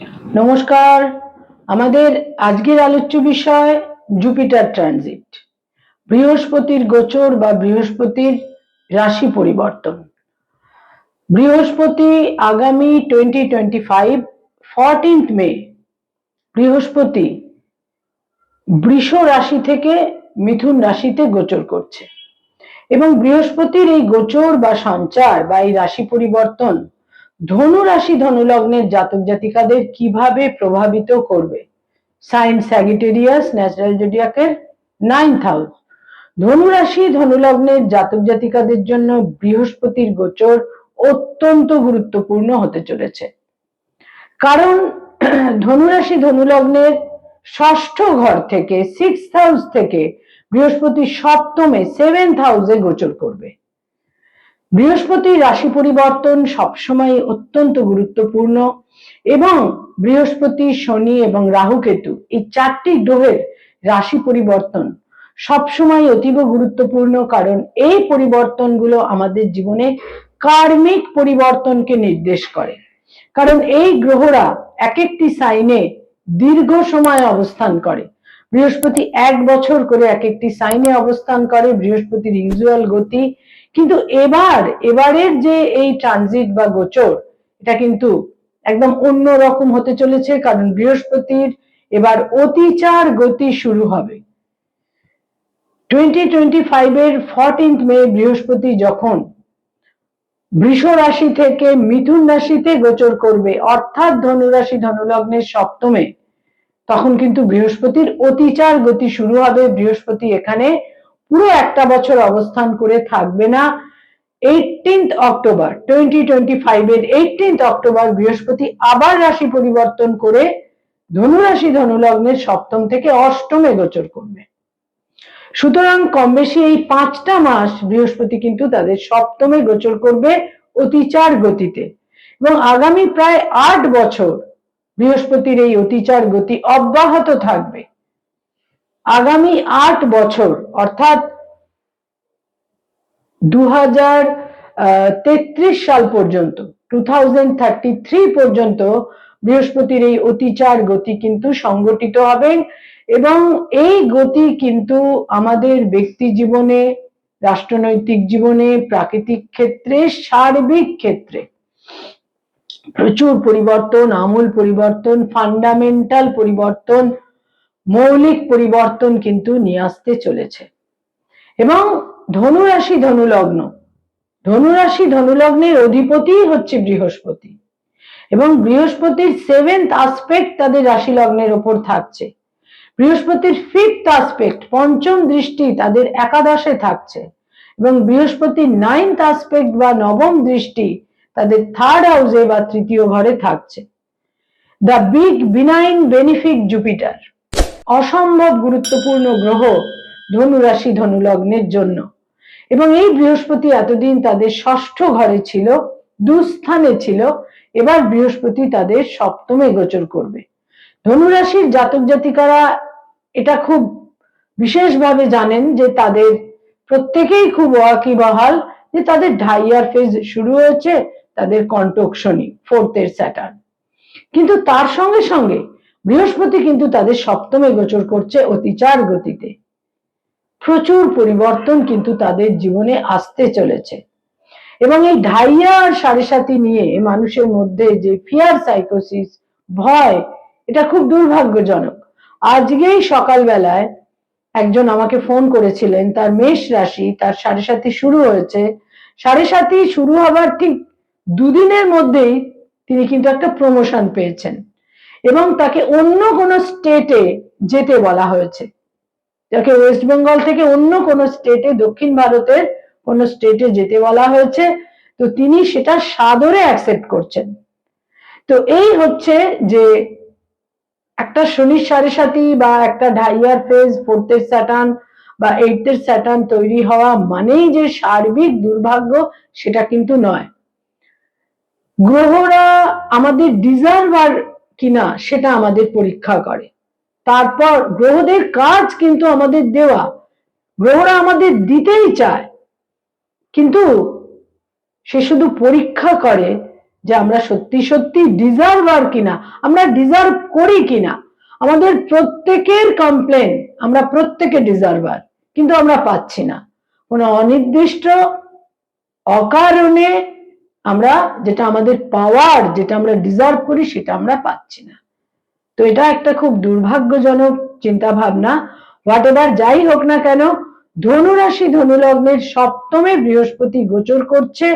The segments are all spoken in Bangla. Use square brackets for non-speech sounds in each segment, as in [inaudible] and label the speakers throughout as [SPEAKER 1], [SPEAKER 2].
[SPEAKER 1] নমস্কার। আমাদের আজকের আলোচ্য বিষয় জুপিটার ট্রানজিট বৃহস্পতির গোচর বা বৃহস্পতির রাশি পরিবর্তন। বৃহস্পতি আগামী twenty twenty five fourteenth May বৃহস্পতি বৃষ রাশি থেকে মিথুন রাশিতে গোচর করছে। এবং বৃহস্পতির এই গোচর বা সঞ্চার বা এই রাশি পরিবর্তন ধনু রাশি ধনু লগ্নের জাতক জাতিকাদের কীভাবে প্রভাবিত করবে? সাইন স্যাগিটেরিয়াস, ন্যাচারাল জোডিয়াকের নাইন্থ হাউস। ধনু রাশি ধনু লগ্নের জাতক জাতিকাদের জন্য বৃহস্পতির গোচর অত্যন্ত গুরুত্বপূর্ণ হতে চলেছে। কারণ [clears throat] ধনু রাশি ধনু লগ্নের ষষ্ঠ ঘর থেকে সিক্স হাউস থেকে বৃহস্পতি সপ্তমে, সেভেন্থ হাউসে গোচর করবে। বৃহস্পতির রাশি পরিবর্তন সবসময় অত্যন্ত গুরুত্বপূর্ণ এবং বৃহস্পতি, শনি এবং রাহুকেতু এই চারটি গ্রহের রাশি পরিবর্তন সবসময় অতীব গুরুত্বপূর্ণ কারণ এই পরিবর্তনগুলো আমাদের জীবনে কার্মিক পরিবর্তনকে নির্দেশ করে। কারণ এই গ্রহরা এক একটি সাইনে দীর্ঘ সময় অবস্থান করে। বৃহস্পতি এক বছর করে এক একটি সাইনে অবস্থান করে, বৃহস্পতির ইউজুয়াল গতি কিন্তু এবার, এবারের যে এই ট্রানজিট বা গোচর, এটা কিন্তু একদম অন্য রকম হতে চলেছে, কারণ বৃহস্পতির এবার অতিচার গতি শুরু হবে। টোয়েন্টি টোয়েন্টি ফাইভের ফোরটিন্থ মে, বৃহস্পতি যখন বৃষ রাশি থেকে মিথুন রাশিতে গোচর করবে, অর্থাৎ ধনুরাশি ধনুলগ্নের সপ্তমে, তখন কিন্তু বৃহস্পতির অতিচার গতি শুরু হবে। বৃহস্পতি এখানে পুরো একটা বছর অবস্থান করে থাকবে না। Eighteenth October twenty twenty five এর এইটিন্থ অক্টোবর বৃহস্পতি আবার রাশি পরিবর্তন করে ধনুরাশি ধনুলগ্নের সপ্তম থেকে অষ্টমে গোচর করবে। সুতরাং কম বেশি এই পাঁচটা মাস বৃহস্পতি কিন্তু তাদের সপ্তমে গোচর করবে অতিচার গতিতে। এবং আগামী প্রায় আট বছর বৃহস্পতির এই অতিচার গতি অব্যাহত থাকবে। আগামী আট বছর, অর্থাৎ দু তেত্রিশ সাল পর্যন্ত টু পর্যন্ত বৃহস্পতির এই অতিচার গতি কিন্তু সংগঠিত হবে এবং এই গতি কিন্তু আমাদের ব্যক্তি জীবনে, রাষ্ট্রনৈতিক জীবনে, প্রাকৃতিক ক্ষেত্রে, সার্বিক ক্ষেত্রে প্রচুর পরিবর্তন, আমূল পরিবর্তন ফান্ডামেন্টাল পরিবর্তন মৌলিক পরিবর্তন কিন্তু নিয়ে আসতে চলেছে। এবং ধনুরাশি ধনুলগ্ন, ধনুরাশি ধনুলগ্নের অধিপতি হচ্ছে বৃহস্পতি। এবং বৃহস্পতির সেভেন্থ আসপেক্ট তাদের রাশি লগ্নের ওপর থাকছে। বৃহস্পতির ফিফথ আসপেক্ট পঞ্চম দৃষ্টি তাদের একাদশে থাকছে। এবং বৃহস্পতির নাইন্থ আসপেক্ট বা নবম দৃষ্টি তাদের থার্ড হাউসে বা তৃতীয় ঘরে থাকছে। The big benign benefic Jupiter অসম্ভব গুরুত্বপূর্ণ গ্রহ ধনু রাশি ধনু লগ্নের জন্য। এবং এই বৃহস্পতি এতদিন তাদের ষষ্ঠ ঘরে ছিল, দুস্থানে ছিল, এবার বৃহস্পতি তাদের সপ্তমে গোচর করবে। ধনুরাশির জাতক জাতিকারা এটা খুব বিশেষভাবে জানেন যে তাদের প্রত্যেকেই খুব ওয়াকিবহাল যে তাদের ঢাইয়ার ফেজ শুরু হয়েছে, তাদের কন্টক শনি ফোর্থের স্যাটার্ন কিন্তু তার সঙ্গে সঙ্গে বৃহস্পতি কিন্তু তাদের সপ্তমে গোচর করছে অতিচার গতিতে। প্রচুর পরিবর্তন কিন্তু তাদের জীবনে আসতে চলেছে। এবং এই ঢাইয়া আর সাড়ে সাথী নিয়ে মানুষের মধ্যে যে ফিয়ার সাইকোসিস ভয়, এটা খুব দুর্ভাগ্যজনক। আজকেই সকালবেলায় একজন আমাকে ফোন করেছিলেন, তার মেষ রাশি, তার সাড়ে সাথী শুরু হয়েছে। সাড়ে সাথী শুরু হবার ঠিক দুদিনের মধ্যেই তিনি কিন্তু একটা প্রমোশন পেয়েছেন। এবং তাকে অন্য কোনো স্টেটে যেতে বলা হয়েছে। যাকে ওয়েস্ট বেঙ্গল থেকে অন্য কোনো স্টেটে দক্ষিণ ভারতের কোনো স্টেটে যেতে বলা হয়েছে। তো তিনি সেটা সাদরে অ্যাকসেপ্ট করছেন। তো এই হচ্ছে যে একটা শনির সাড়ে সাথী বা একটা ঢাইয়ার ফেজ ফোর্থের স্যাটার্ন বা এইটের স্যাটার্ন তৈরি হওয়া মানেই যে সার্বিক দুর্ভাগ্য, সেটা কিন্তু নয়। গ্রহরা আমাদের ডিজার্ভার কিনা সেটা আমাদের পরীক্ষা করে। তারপর গ্রহদের কাজ কিন্তু আমাদের দেওয়া। গ্রহরা আমাদের দিতেই চায়। কিন্তু সে শুধু পরীক্ষা করে যে আমরা সত্যি সত্যি ডিজার্ভার কিনা, আমরা ডিজার্ভ করি কিনা। আমাদের প্রত্যেকের কমপ্লেন, আমরা প্রত্যেকে ডিজার্ভার, কিন্তু আমরা পাচ্ছি না। কোনো অনির্দিষ্ট অকারণে আমরা যেটা আমাদের পাওয়ার যেটা আমরা ডিজার্ভ করি, সেটা আমরা পাচ্ছি না। তো এটা একটা খুব দুর্ভাগ্যজনক চিন্তা ভাবনা হোয়াট এভার যাই হোক না কেন, ধনুরাশি ধনুলগ্নের সপ্তমে বৃহস্পতি গোচর করছে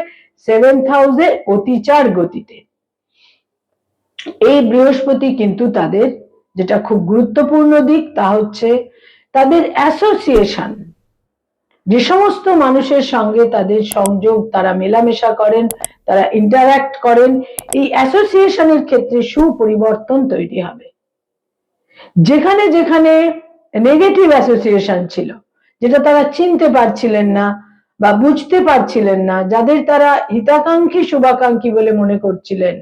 [SPEAKER 1] সেভেন্থ হাউসে অতিচার গতিতে। এই বৃহস্পতি কিন্তু তাদের যেটা খুব গুরুত্বপূর্ণ দিক, তা হচ্ছে তাদের অ্যাসোসিয়েশন যে সমস্ত মানুষের সঙ্গে তাদের সংযোগ, তারা মেলামেশা করেন তারা ইন্টারাক্ট করেন, এই অ্যাসোসিয়েশনের ক্ষেত্রে সুপরিবর্তন তৈরি হবে। যেখানে যেখানে নেগেটিভ অ্যাসোসিয়েশন ছিল, যেটা তারা চিনতে পারছিলেন না বা বুঝতে পারছিলেন না, যাদের তারা হিতাকাঙ্ক্ষী শুভাকাঙ্ক্ষী বলে মনে করছিলেন,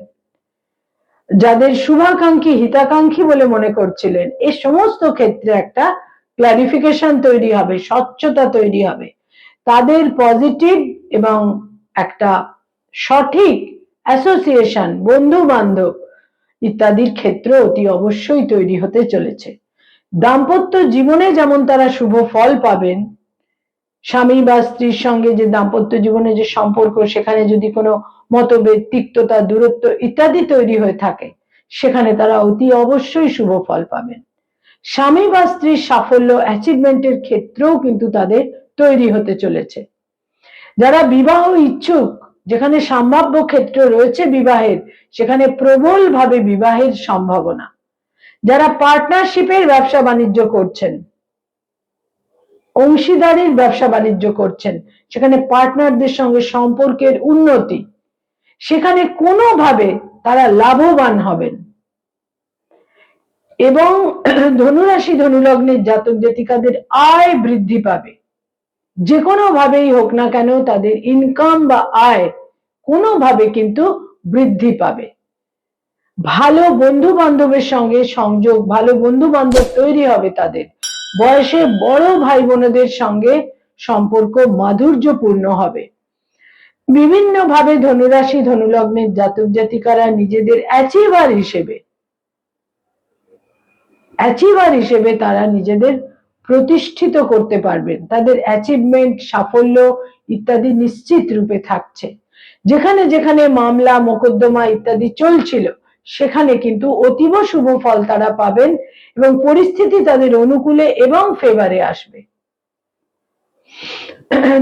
[SPEAKER 1] যাদের শুভাকাঙ্ক্ষী হিতাকাঙ্ক্ষী বলে মনে করছিলেন, এ সমস্ত ক্ষেত্রে একটা ক্লারিফিকেশন তৈরি হবে, স্বচ্ছতা তৈরি হবে। তাদের পজিটিভ এবং একটা সঠিক অ্যাসোসিয়েশন বন্ধু বান্ধব ইত্যাদির ক্ষেত্র অতি অবশ্যই তৈরি হতে চলেছে। দাম্পত্য জীবনে যেমন তারা শুভ ফল পাবেন, স্বামী বা স্ত্রীর সঙ্গে যে দাম্পত্য জীবনে যে সম্পর্ক, সেখানে যদি কোনো মতভেদ, তিক্ততা, দূরত্ব ইত্যাদি তৈরি হয়ে থাকে, সেখানে তারা অতি অবশ্যই শুভ ফল পাবেন। স্বামী বা স্ত্রীর সাফল্য অ্যাচিভমেন্টের ক্ষেত্রেও কিন্তু তাদের তৈরি হতে চলেছে। যারা বিবাহ ইচ্ছুক যেখানে সম্ভাব্য ক্ষেত্র রয়েছে বিবাহের, সেখানে প্রবল ভাবে বিবাহের সম্ভাবনা। যারা পার্টনারশিপের ব্যবসা বাণিজ্য করছেন, অংশীদারির ব্যবসা বাণিজ্য করছেন, সেখানে পার্টনারদের সঙ্গে সম্পর্কের উন্নতি, সেখানে কোনোভাবে তারা লাভবান হবেন। এবং ধনুরাশি, ধনুলগ্নের জাতক জাতিকাদের আয় বৃদ্ধি পাবে। যে কোনো ভাবেই হোক না কেন তাদের ইনকাম বা আয় কোনোভাবে কিন্তু বৃদ্ধি পাবে। ভালো বন্ধু বান্ধবের সঙ্গে সংযোগ, ভালো বন্ধু বান্ধব তৈরি হবে তাদের। বয়সে বড় ভাই বোনদের সঙ্গে সম্পর্ক মাধুর্যপূর্ণ হবে। বিভিন্ন ভাবে ধনুরাশি, ধনুলগ্নের জাতক জাতিকারা নিজেদের অ্যাচিভার হিসেবে অ্যাচিভার হিসেবে তারা নিজেদের প্রতিষ্ঠিত করতে পারবেন। তাদের অ্যাচিভমেন্ট সাফল্য ইত্যাদি নিশ্চিত রূপে থাকছে। যেখানে যেখানে মামলা, মোকদ্দমা ইত্যাদি চলছিল, সেখানে কিন্তু অতীব শুভ ফল তারা পাবেন এবং পরিস্থিতি তাদের অনুকূলে এবং ফেভারে আসবে।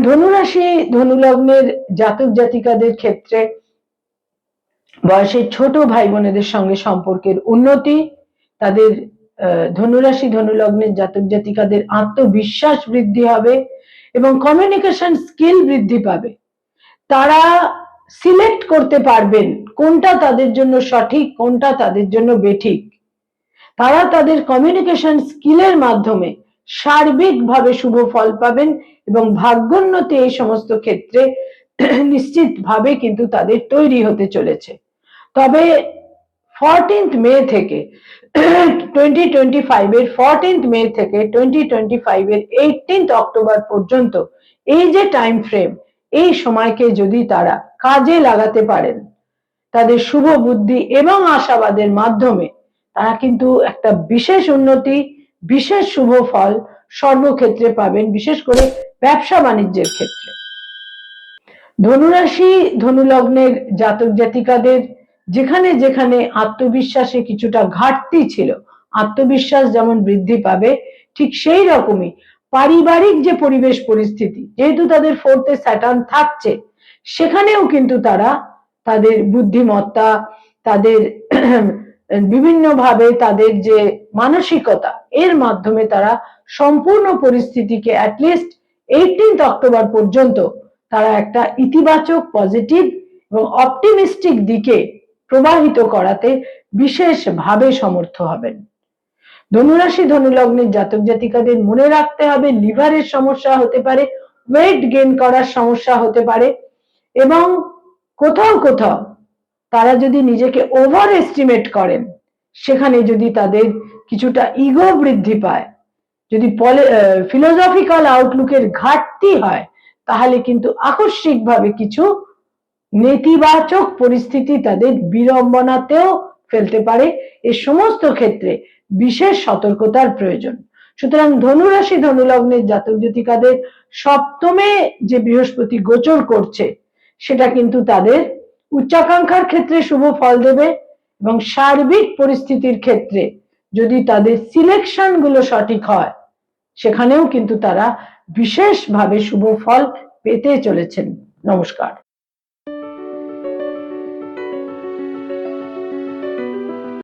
[SPEAKER 1] ধনুরাশি, ধনুলগ্নের জাতক জাতিকাদের ক্ষেত্রে বয়সের ছোট ভাই বোনেদের সঙ্গে সম্পর্কের উন্নতি, তাদের ধনুরাশি, ধনুলগ্নের জাতক জাতিকাদের আত্মবিশ্বাস বৃদ্ধি হবে এবং কমিউনিকেশন স্কিল বৃদ্ধি পাবে। তারা সিলেক্ট করতে পারবেন কোনটা তাদের জন্য সঠিক, কোনটা তাদের জন্য বেঠিক। তারা তাদের কমিউনিকেশন স্কিলের মাধ্যমে সার্বিকভাবে শুভ ফল পাবেন এবং ভাগ্যোন্নতি এই সমস্ত ক্ষেত্রে নিশ্চিতভাবে কিন্তু তাদের তৈরি হতে চলেছে। তবে ফরটিন্থ মে থেকে টোয়েন্টি টোয়েন্টি ফাইভ এর ফরটিন্থ মে থেকে টোয়েন্টি টোয়েন্টি ফাইভ এর এইটিন্থ অক্টোবর পর্যন্ত, এই যে টাইম ফ্রেম এই সময়কে যদি তারা কাজে লাগাতে পারেন, তাদের শুভ বুদ্ধি এবং আশাবাদের মাধ্যমে, তারা কিন্তু একটা বিশেষ উন্নতি, বিশেষ শুভ ফল সর্বক্ষেত্রে পাবেন, বিশেষ করে ব্যবসা বাণিজ্যের ক্ষেত্রে। ধনুরাশি, ধনুলগ্নের জাতক জাতিকাদের যেখানে যেখানে আত্মবিশ্বাসে কিছুটা ঘাটতি ছিল, আত্মবিশ্বাস যেমন বৃদ্ধি পাবে, ঠিক সেই রকমই পারিবারিক যে পরিবেশ পরিস্থিতি, যেহেতু তাদের ফোর্থে স্যাটার্ন থাকছে, সেখানেও কিন্তু তারা তাদের বুদ্ধিমত্তা, তাদের বিভিন্নভাবে তাদের যে মানসিকতা, এর মাধ্যমে তারা সম্পূর্ণ পরিস্থিতিকে অ্যাটলিস্ট এইটিন্থ অক্টোবর পর্যন্ত তারা একটা ইতিবাচক পজিটিভ এবং অপটিমিস্টিক দিকে প্রবাহিত করাতে বিশেষভাবে সমর্থ হবেন। ধনুরাশি ধনুলগ্নের জাতক জাতিকাদের মনে রাখতে হবে, লিভারের সমস্যা হতে পারে, ওয়েট গেইন করার সমস্যা হতে পারে এবং কোথাও কোথাও তারা যদি নিজেকে ওভার এস্টিমেট করেন, সেখানে যদি তাদের কিছুটা ইগো বৃদ্ধি পায়, যদি ফিলোসফিক্যাল আউটলুকের ঘাটতি হয়, তাহলে কিন্তু আকস্মিকভাবে কিছু নেতিবাচক পরিস্থিতি তাদের বিড়ম্বনাতেও ফেলতে পারে। এ সমস্ত ক্ষেত্রে বিশেষ সতর্কতার প্রয়োজন। সুতরাং ধনুরাশি ধনুলগ্নের জাতক জাতিকাদের সপ্তমে যে বৃহস্পতি গোচর করছে, সেটা কিন্তু তাদের উচ্চাকাঙ্ক্ষার ক্ষেত্রে শুভ ফল দেবে এবং সার্বিক পরিস্থিতির ক্ষেত্রে যদি তাদের সিলেকশনগুলো সঠিক হয়, সেখানেও কিন্তু তারা বিশেষভাবে শুভ ফল পেতে চলেছেন। নমস্কার।